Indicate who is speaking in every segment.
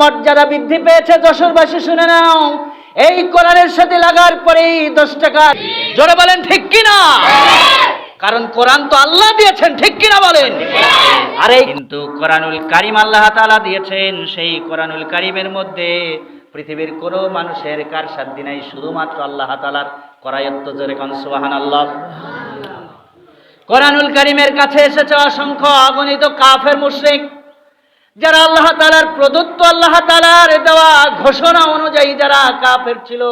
Speaker 1: মর্যাদা বৃদ্ধি পেয়েছে যশোরবাসী শুনে নাও। এই কোরআনের সাথে লাগার পরেই দশ টাকা জোরে বলেন, ঠিক কিনা? কারণ কোরআন তো আল্লাহ দিয়েছেন, ঠিক কিনা বলেন? আরে, কিন্তু কোরআনুল কারিম আল্লাহ তাআলা দিয়েছেন, সেই কোরআনুল কারিমের মধ্যে পৃথিবীর কোনো মানুষের কার সাধ্য নাই, শুধুমাত্র আল্লাহ তালার করায়ত্ত জোরে কন, সুবহানাল্লাহ। কোরআনুল কারিমের কাছে এসেছে অসংখ্য অগণিত কাফের, মুশরিক। যারা আল্লাহ তালার প্রদত্ত আল্লাহ তালার দেওয়া ঘোষণা অনুযায়ী যারা কাফের ছিল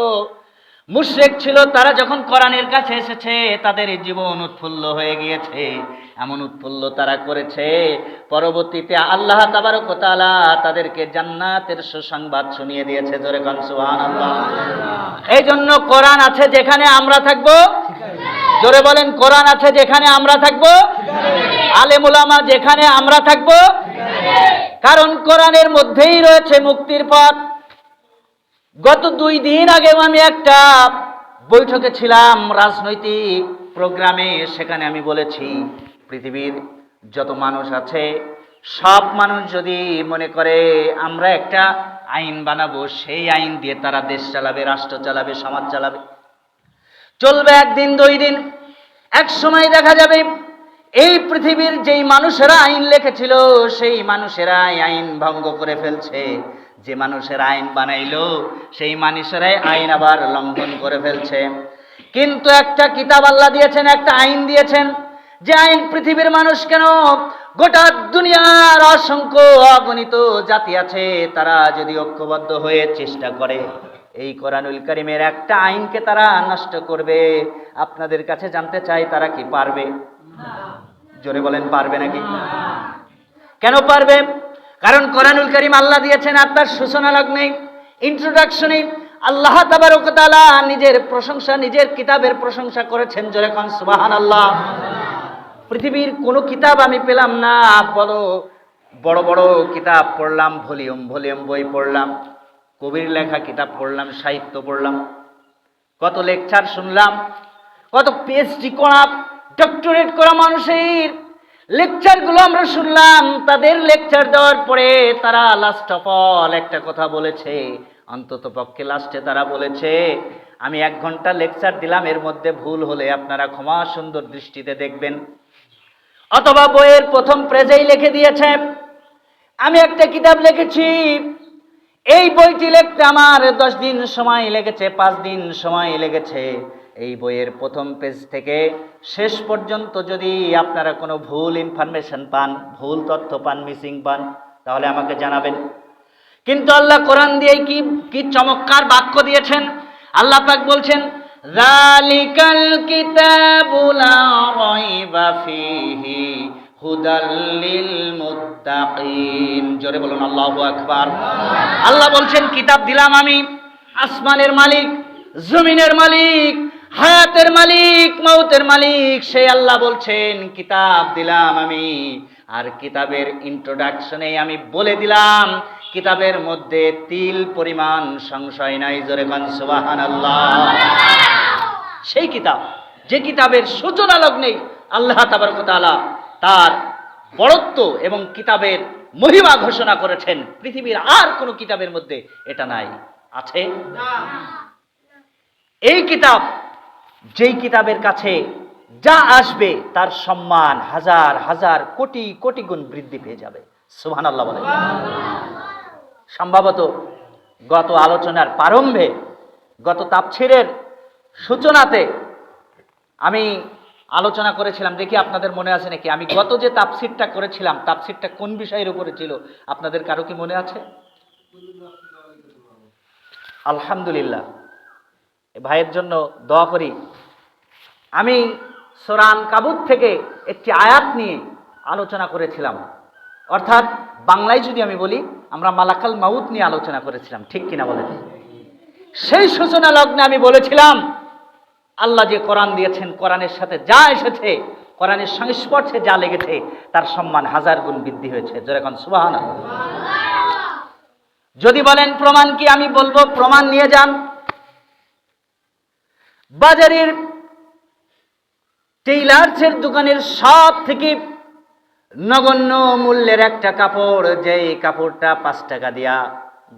Speaker 1: মুশরিক ছিল তারা যখন কোরআনের কাছে এসেছে তাদের জীবন উৎফুল্ল হয়ে গিয়েছে। এমন উৎফুল্ল তারা করেছে। পরবর্তীতে আল্লাহ তাবারক তাআলা তাদেরকে জান্নাতের সুসংবাদ শুনিয়ে দিয়েছে। জোরে কান সুবহানাল্লাহ। এই জন্য কোরআন আছে যেখানে আমরা থাকব। জোরে বলেন কোরআন আছে যেখানে আমরা থাকব। আলেমুলামা যেখানে আমরা থাকব। কারণ কোরআনের মধ্যেই রয়েছে মুক্তির পথ। গত দুই দিন আগে আমি একটা বৈঠকে ছিলাম রাজনৈতিক প্রোগ্রামে, সেখানে আমি বলেছি, পৃথিবীর যত মানুষ আছে, সব মানুষ যদি মনে করে আমরা একটা আইন বানাবো, সেই আইন দিয়ে তারা দেশ চালাবে, রাষ্ট্র চালাবে, সমাজ চালাবে। চলবে একদিন, দুই দিন। এক সময় দেখা যাবে এই পৃথিবীর যেই মানুষেরা আইন লিখেছিল, সেই মানুষেরাই আইন ভঙ্গ করে ফেলছে। যে মানুষের আইন বানাইল, সেই মানুষেরাই আইন আবার লঙ্ঘন করে ফেলছে। কিন্তু একটা কিতাব আল্লাহ দিয়েছেন, একটা আইন দিয়েছেন, যে আইন পৃথিবীর মানুষ কেন গোটা দুনিয়ার অসংখ্য অগণিত জাতি আছে, তারা যদি ঐক্যবদ্ধ হয়ে চেষ্টা করে, এই কোরআনুল করিমের একটা আইনকে তারা নষ্ট করবে। আপনাদের কাছে জানতে চাই, তারা কি পারবে? জোরে বলেন পারবে নাকি? কেন পারবে? কারণ কোরআনুল করিম আল্লাহ দিয়েছেন আর তার সূচনা লগ্নে ইন্ট্রোডাকশনে আল্লাহ তাবারক তাআলা নিজের প্রশংসা নিজের কিতাবের প্রশংসা করেছেন জোরে খান সুবাহান আল্লাহ পৃথিবীর কোনো কিতাব আমি পেলাম না বড় বড় বড় কিতাব পড়লাম ভলিউম ভলিউম বই পড়লাম কবির লেখা কিতাব পড়লাম সাহিত্য পড়লাম কত লেকচার শুনলাম কত পিএইচডি করা ডক্টরেট করা মানুষের লেকচারগুলো আমরা শুনলাম, তাদের লেকচার দেওয়ার পরে তারা লাস্ট অফ অল একটা কথা বলেছে, অন্তত পক্ষে লাস্টে তারা বলেছে, আমি এক ঘণ্টা লেকচার দিলাম, এর মধ্যে ভুল হলে আপনারা ক্ষমা সুন্দর দৃষ্টিতে দেখবেন। অথবা বইয়ের প্রথম প্রেজেই লিখে দিয়েছে, আমি একটা কিতাব লিখেছি, এই বইটি লিখতে আমার দশ দিন সময় লেগেছে, পাঁচ দিন সময় লেগেছে। এই বইয়ের প্রথম পেজ থেকে শেষ পর্যন্ত যদি আপনারা কোনো ভুল ইনফরমেশন পান, ভুল তথ্য পান মিসিং পান, তাহলে আমাকে জানাবেন। কিন্তু আল্লাহ কোরআন দিয়ে কি কি চমৎকার বাক্য দিয়েছেন? আল্লাহ পাক বলছেন, জালিকাল কিতাবু লা রাইবা ফিহি হুদাল লিল মুত্তাকিন। জোরে বলুন, আল্লাহু আকবার। আল্লাহ বলছেন, কিতাব দিলাম আমি। আসমানের মালিক, জমিনের মালিক হায়াতের মালিক মৌতের মালিক, সে আল্লাহ বলছেন, কিতাব দিলাম আমি। আর কিতাবের ইন্ট্রোডাকশনে আমি বলে দিলাম, কিতাবের মধ্যে তিল পরিমাণ সংশয় নাই, জোরে সুবাহান সেই কিতাব, যে কিতাবের সূচনা লগ্নেই আল্লাহ তাবারকতালা তার বড়ত্ব এবং কিতাবের মহিমা ঘোষণা করেছেন, পৃথিবীর আর কোনো কিতাবের মধ্যে এটা নাই। আছে? এই কিতাব যেই কিতাবের কাছে যা আসবে, তার সম্মান হাজার হাজার কোটি কোটি গুণ বৃদ্ধি পেয়ে যাবে। সুহান আল্লাহ বলে সম্ভবত গত আলোচনার প্রারম্ভে, গত তাপছিরের সূচনাতে আমি আলোচনা করেছিলাম। দেখি আপনাদের মনে আছে নাকি? আমি গত যে তাপসিরটা করেছিলাম তাপসিরটা কোন বিষয়ের উপরে ছিল? আপনাদের কারও কি মনে আছে? আলহামদুলিল্লাহ। ভাইয়ের জন্য দোয়া করি। আমি সোরান কাবুত থেকে একটি আয়াত নিয়ে আলোচনা করেছিলাম। অর্থাৎ বাংলায় যদি আমি বলি, আমরা মালাকাল মাউত নিয়ে আলোচনা করেছিলাম, ঠিক কিনা বলেন? সেই সূচনা লগ্নে আমি বলেছিলাম, আল্লাহ যে কোরআন দিয়েছেন, কোরআনের সাথে যা এসেছে, কোরআনের সংস্পর্শে যা লেগেছে, তার সম্মান হাজার গুণ বৃদ্ধি হয়েছে। যেরকম সুবাহানা যদি বলেন, প্রমাণ কি আমি বলব? প্রমাণ নিয়ে যান। বাজারের টেইলার্সের দোকানের সব থেকে নগণ্য মূল্যের একটা কাপড়, যেই কাপড়টা পাঁচ টাকা দিয়া,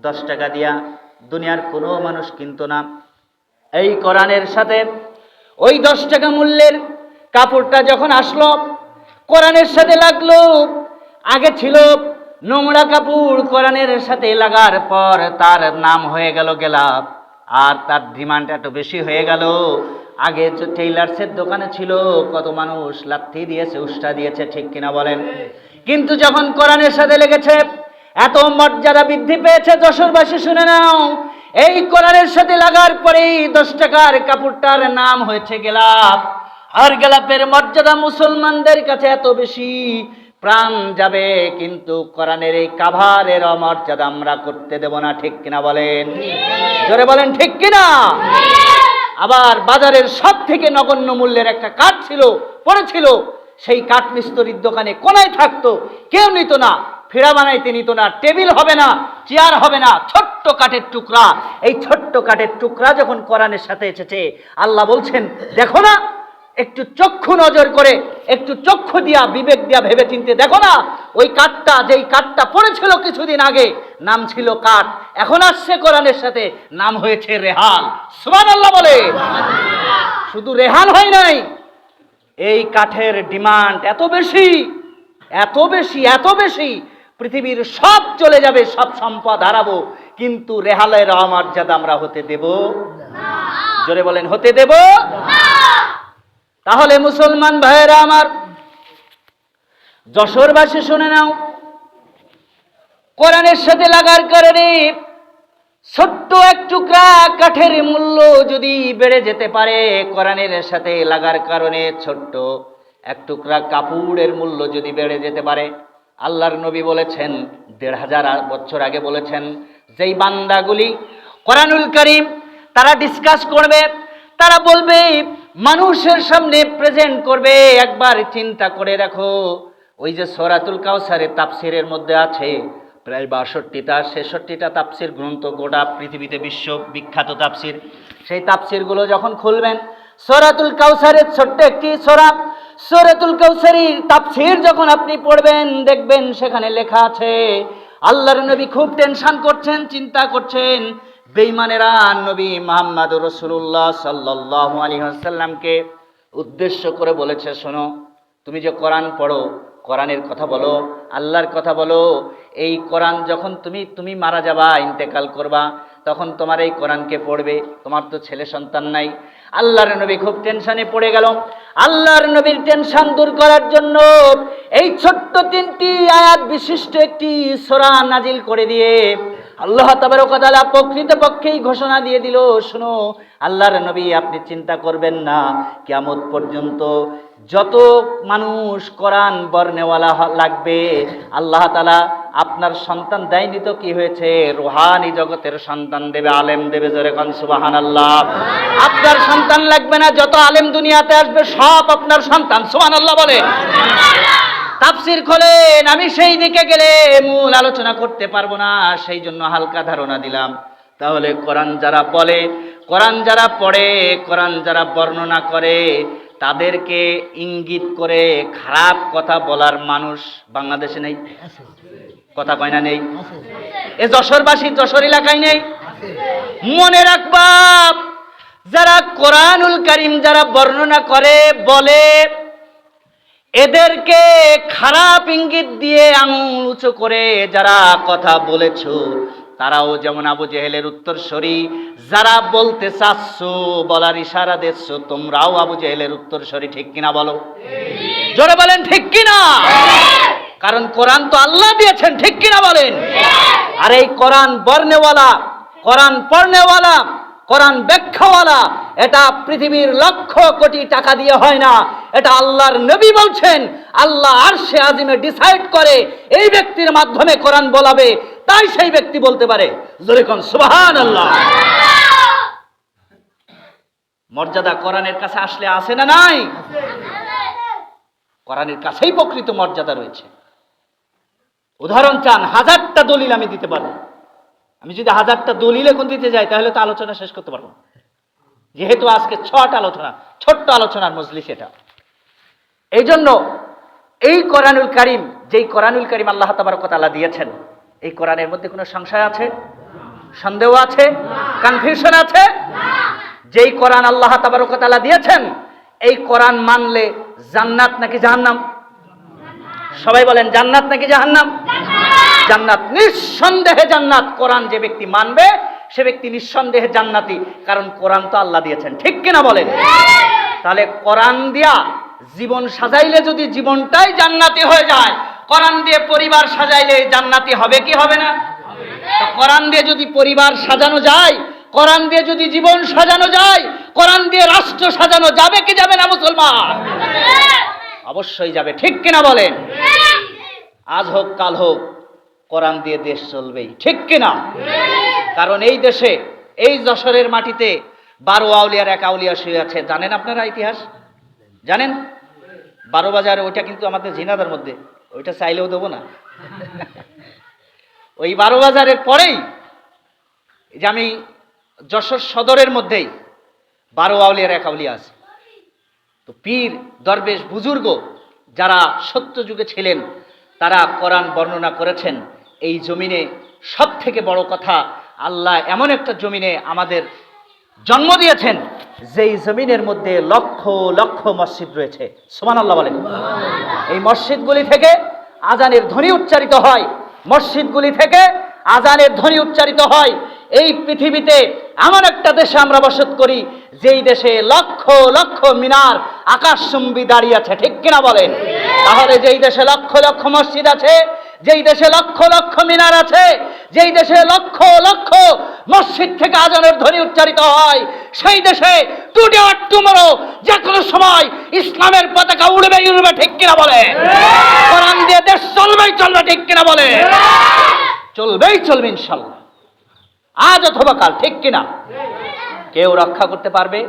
Speaker 1: দশ টাকা দিয়া দুনিয়ার কোনো মানুষ কিনতো না। এই কোরআনের সাথে ওই দশ টাকা মূল্যের কাপড়টা যখন আসলো, কোরআনের সাথে লাগল, আগে ছিল নোংরা কাপড়, কোরআনের সাথে লাগার পর তার নাম হয়ে গেল গেলাপ। আর তার ডিমান্ড এত বেশি হয়ে গেল। আগে টেইলার্সের দোকানে ছিল, কত মানুষ লাথি দিয়েছে উষ্টা দিয়েছে, ঠিক কিনা বলেন? কিন্তু যখন কোরআনের সাথে লেগেছে, এত মর্যাদা বৃদ্ধি পেয়েছে, যশোরবাসী শুনে নাও, এই কোরআনের সাথে লাগার পরেই দশ টাকার কাপড়টার নাম হয়েছে গেলাপ। আর গেলাপের মর্যাদা মুসলমানদের কাছে এত বেশি প্রাণ যাবে, কিন্তু কোরআনের এই কাভারের অমর্যাদা আমরা করতে দেব না, ঠিক কিনা বলেন? জোরে বলেন, ঠিক কিনা? আবার বাজারের সব থেকে নগণ্য মূল্যের একটা কাঠ ছিল, পড়েছিল, সেই কাঠ মিস্তরির দোকানে কোনায় থাকতো? কেউ নিত না, ফেরা বানাইতে নিত না, টেবিল হবে না, চেয়ার হবে না, ছোট্ট কাঠের টুকরা। এই ছোট্ট কাঠের টুকরা যখন কোরআনের সাথে এসেছে, আল্লাহ বলছেন, দেখো না একটু চক্ষু নজর করে একটু চক্ষু দিয়া বিবেক দিয়া ভেবে চিনতে দেখো না ওই কাঠটা যেই কাঠটা পড়েছিল কিছুদিন আগে নাম ছিল কাঠ। এখন আসছে কোরআনের সাথে নাম হয়েছে রেহাল। সুবান আল্লাহ বলে। শুধু রেহাল হয় নাই এই কাঠের ডিমান্ড এত বেশি এত বেশি এত বেশি পৃথিবীর সব চলে যাবে সব সম্পদ হারাবো। কিন্তু রেহালের অমর্যাদা আমরা হতে দেব? জোরে বলেন হতে দেব? তাহলে মুসলমান ভাইয়েরা আমার যশোরবাসী শুনে নাও। কোরআনের সাথে লাগার কারণে ছোট্ট এক টুকরা কাঠের মূল্য যদি বেড়ে যেতে পারে, কোরআনের সাথে লাগার কারণে ছোট্ট এক টুকরা কাপড়ের মূল্য যদি বেড়ে যেতে পারে, আল্লাহর নবী বলেছেন, দেড় হাজার বছর আগে বলেছেন, যেই বান্দাগুলি কোরআনুল করিম তারা ডিসকাস করবে, তারা বলবে মানুষের সামনে প্রেজেন্ট করবে, একবার চিন্তা করে দেখো। ওই যে সরাতুল কাউসারের তাফসিরের মধ্যে আছে, প্রায় বাষট্টিটা, ছেষট্টিটা তাপসির গ্রন্থ গোটা পৃথিবীতে বিশ্ব বিখ্যাত তাপসির সেই তাপসিরগুলো যখন খুলবেন, সরাতুল কাউসারের ছোট্ট একটি সোরা, সরাতুল কাউসারি তাপসির যখন আপনি পড়বেন, দেখবেন সেখানে লেখা আছে, আল্লাহর নবী খুব টেনশন করছেন, চিন্তা করছেন বেইমানেরা নবী মোহাম্মদ রসুল্লাহ সাল্লাহ আলী আসাল্লামকে উদ্দেশ্য করে বলেছে, শোনো, তুমি যে কোরআন পড়ো, কোরআনের কথা বলো, আল্লাহর কথা বলো, এই কোরআন যখন তুমি তুমি মারা যাবা, ইন্তেকাল করবা, তখন তোমার এই কোরআনকে পড়বে, তোমার তো ছেলে সন্তান নাই। আল্লাহর নবী খুব টেনশনে পড়ে গেল। আল্লাহর নবীর টেনশন দূর করার জন্য এই ছোট্ট তিনটি আয়াত বিশিষ্ট একটি সোরা নাজিল করে দিয়ে আল্লাহ তাবারকাতালা প্রকৃত পক্ষেই ঘোষণা দিয়ে দিল, শোনো, আল্লাহর নবী আপনি চিন্তা করবেন না। কিয়ামত পর্যন্ত যত মানুষ কোরআন বর্ণেওয়ালা লাগবে, আল্লাহ তালা আপনার সন্তান দেয়নি তো কি হয়েছে? রুহানি জগতের সন্তান দেবে, আলেম দেবে জোরে কন সুবাহান আল্লাহ আপনার সন্তান লাগবে না, যত আলেম দুনিয়াতে আসবে, সব আপনার সন্তান সুবাহান আল্লাহ বলে। তাফসির খোলেন, আমি সেই দিকে গেলে মূল আলোচনা করতে পারব না, সেই জন্য হালকা ধারণা দিলাম। তাহলে কোরআন যারা বলে, কোরআন যারা পড়ে, কোরআন যারা বর্ণনা করে, তাদেরকে ইঙ্গিত করে খারাপ কথা বলার মানুষ বাংলাদেশে নেই? কথা কয় না নেই? এ যশোরবাসী যশোর এলাকায় নেই? মনে রাখবা, যারা কোরআনুল করিম যারা বর্ণনা করে, বলে এদেরকে খারাপ ইঙ্গিত দিয়ে আঙুল উঁচু করে যারা কথা বলেছ, তারাও যেমন আবু জেহেলের উত্তরসরি, যারা বলতে চাচ্ছ, বলার ইশারা দিচ্ছ, তোমরাও আবু জেহেলের উত্তরসরি, ঠিক কিনা বলো? জোরে বলেন, ঠিক কিনা? কারণ কোরআন তো আল্লাহ দিয়েছেন, ঠিক কিনা বলেন? আর এই কোরআন বর্ণেওয়ালা, কোরআন পড়নেওয়ালা কোরআন ব্যাখ্যাওয়ালা, এটা পৃথিবীর লক্ষ কোটি টাকা দিয়ে হয় না। এটা আল্লাহর নবী বলছেন, আল্লাহ আর সে আজিমে ডিসাইড করে, এই ব্যক্তির মাধ্যমে কোরআন বলাবে, তাই সেই ব্যক্তি বলতে পারে। জোরে সুবাহান আল্লাহ মর্যাদা কোরআনের কাছে আসলে আসে না নাই? কোরআনের কাছেই প্রকৃত মর্যাদা রয়েছে। উদাহরণ চান, হাজারটা দলিল আমি দিতে পারব। আমি যদি হাজারটা দলিল এখন দিতে যাই, তাহলে তো আলোচনা শেষ করতে পারব। যেহেতু আজকে ছটা আলোচনা, ছোট্ট আলোচনার মজলিস এটা। এই জন্য এই কোরআনুল করিম, যেই কোরআনুল করিম আল্লাহ তাবারকতালা দিয়েছেন, এই কোরআনের মধ্যে কোনো সংশয় আছে? সন্দেহ আছে? কনফিউশন আছে? যেই কোরআন আল্লাহ তাবারকতালা দিয়েছেন, এই কোরআন মানলে জান্নাত নাকি জাহান্নাম? সবাই বলেন, জান্নাত নাকি জাহান্নাম? জান্নাত নিঃসন্দেহে জান্নাত। কোরআন যে ব্যক্তি মানবে সে ব্যক্তি নিঃসন্দেহে জান্নাতি। কারণ কোরআন তো আল্লাহ দিয়েছেন। ঠিক কিনা বলেন? তাহলে কোরআন দিয়া জীবন সাজাইলে যদি জীবনটাই জান্নাতি হয়ে যায় কোরআন দিয়ে পরিবার সাজাইলে জান্নাতি হবে কি হবে না? কোরআন দিয়ে যদি পরিবার সাজানো যায় কোরআন দিয়ে যদি জীবন সাজানো যায় কোরআন দিয়ে রাষ্ট্র সাজানো যাবে কি যাবে না মুসলমান? অবশ্যই যাবে। ঠিক কিনা বলেন? আজ হোক কাল হোক কোরআন দিয়ে দেশ চলবেই। ঠিক কিনা? কারণ এই দেশে, এই যশোরের মাটিতে বারো আউলিয়ার এক আউলিয়া শুয়ে আছে। জানেন আপনারা ইতিহাস? জানেন? বারো বাজারে ওইটা কিন্তু আমাদের ঝিনাদার মধ্যে। ওইটা চাইলেও দেবো না। ওই বারো বাজারের পরেই যে আমি যশোর সদরের মধ্যেই বারো আউলিয়ার এক আউলিয়া আছে। তো পীর, দরবেশ, বুজুর্গ যারা সত্য যুগে ছিলেন, তারা কোরআন বর্ণনা করেছেন। এই জমিনে সব থেকে বড় কথা, আল্লাহ এমন একটা জমিনে আমাদের জন্ম দিয়েছেন, যেই জমিনের মধ্যে লক্ষ লক্ষ মসজিদ রয়েছে। সোমান আল্লাহ বলেন। এই মসজিদগুলি থেকে আজানের ধ্বনি উচ্চারিত হয়। মসজিদগুলি থেকে আজানের ধ্বনি উচ্চারিত হয়। এই পৃথিবীতে এমন একটা দেশে আমরা বসত করি, যেই দেশে লক্ষ লক্ষ মিনার আকাশচুম্বী দাঁড়িয়ে আছে। ঠিক কিনা বলেন? তাহলে যেই দেশে লক্ষ লক্ষ মসজিদ আছে যেই দেশে লক্ষ লক্ষ মিনার আছে, যেই দেশে লক্ষ লক্ষ মসজিদ থেকে আজানের ধ্বনি উচ্চারিত হয়, সেই দেশে টুডে আর টুমরো যে কোনো সময় ইসলামের পতাকা উড়বে উড়বে ঠিক কিনা বলে? কোরআন দিয়ে দেশ চলবেই চলবে ঠিক কিনা বলে? চলবেই চলবে ইনশাল্লাহ। আজ অথবা কাল, ঠিক কিনা? কেউ রক্ষা করতে পারবে?